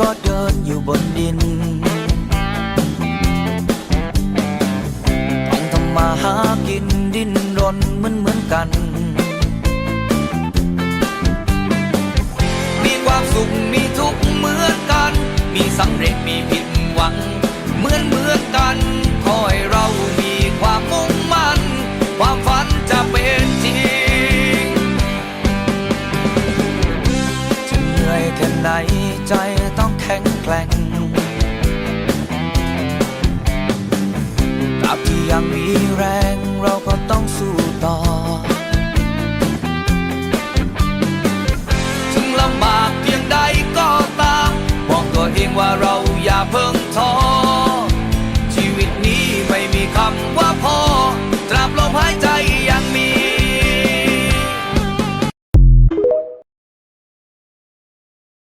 ก็เดินอยู่บนดินต้องทำมาหากินดิ้นรนเหมือนเหมือนกัน มีความสุขมีทุกข์เหมือนกัน มีสำเร็จมีผิดหวัง เหมือนเหมือนกันขอให้เรามีความมุ่งมั่น ความฝันจะเป็นจริงจะเหนื่อยแค่ไหนใจามีแรงเราก็ต้องสู้ต่อ ถึงลำบากเพียงใดก็ตาม บอกตัวเองว่าเรา